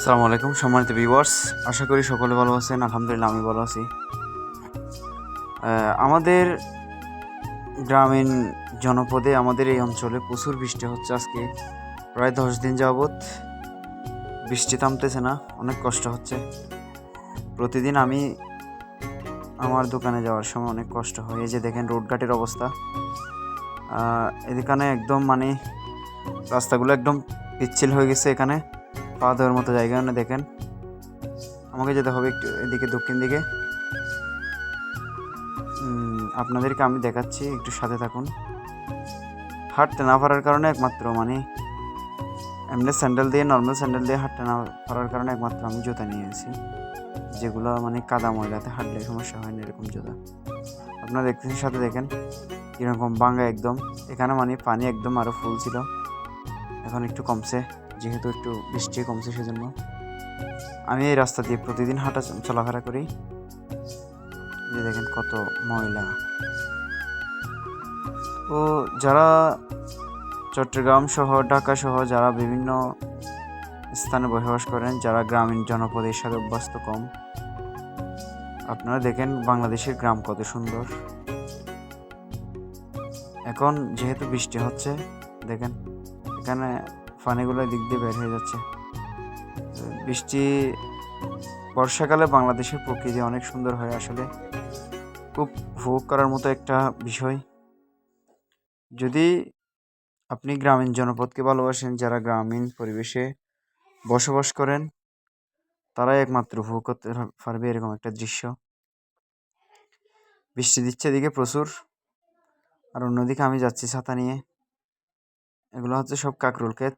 আসসালামু আলাইকুম, সম্মানিত ভিউয়ার্স আশা করি সকলে ভালো আছেন, আলহামদুলিল্লাহ আমি ভালো আছি। আমাদের গ্রামীণ জনপদে, আমাদের এই অঞ্চলে প্রচুর বৃষ্টি হচ্ছে আজকে। প্রায় দশ দিন যাবৎ বৃষ্টি থামতেছে না, অনেক কষ্ট হচ্ছে। প্রতিদিন আমি আমার দোকানে যাওয়ার সময় অনেক কষ্ট হয়। এই যে দেখেন রোডঘাটের অবস্থা। এখানে একদম মানে রাস্তাগুলো একদম পিচ্ছিল হয়ে গেছে এখানে। পা দেওয়ার মতো জায়গা না দেখেন। আমাকে যেতে হবে একটু এদিকে, দক্ষিণ দিকে। আপনাদেরকে আমি দেখাচ্ছি, একটু সাথে থাকুন। হাঁটতে না পারার কারণে একমাত্র মানে এমনি স্যান্ডেল দিয়ে নর্মাল স্যান্ডেল দিয়ে হাঁটতে না পারার কারণে একমাত্র আমি জুতা নিয়েছি যেগুলো মানে কাদা ময়লাতে হাঁটলে সমস্যা হয় না, এরকম জুতা। আপনারা দেখতেছেন, সাথে দেখেন, কীরকম বাঙ্গা একদম। এখানে মানে পানি একদম আরও ফুল ছিল। এখন একটু কমছে। যেহেতু একটু বৃষ্টি কমছে সেজন্য আমি এই রাস্তা দিয়ে প্রতিদিন হাঁটা চলাফেরা করি। যে দেখেন কত ময়লা। ও যারা চট্টগ্রাম সহ, ঢাকা সহ যারা বিভিন্ন স্থানে বসবাস করেন, যারা গ্রামীণ জনপদের সাথে অভ্যস্ত কম, আপনারা দেখেন বাংলাদেশের গ্রাম কত সুন্দর। এখন যেহেতু বৃষ্টি হচ্ছে, দেখেন এখানে পানিগুলো দিক দিয়ে বের হয়ে যাচ্ছে। বৃষ্টি, বর্ষাকালে বাংলাদেশের প্রকৃতি অনেক সুন্দর হয় আসলে। খুব উপভোগ করার মতো একটা বিষয়। যদি আপনি গ্রামীণ জনপদকে ভালোবাসেন, যারা গ্রামীণ পরিবেশে বসবাস করেন, তারাই একমাত্র উপভোগ করতে পারবে এরকম একটা দৃশ্য। বৃষ্টি দিচ্ছে এদিকে প্রচুর। আর অন্যদিকে আমি যাচ্ছি ছাতা নিয়ে। এগুলো হচ্ছে সব কাঁকরোল ক্ষেত।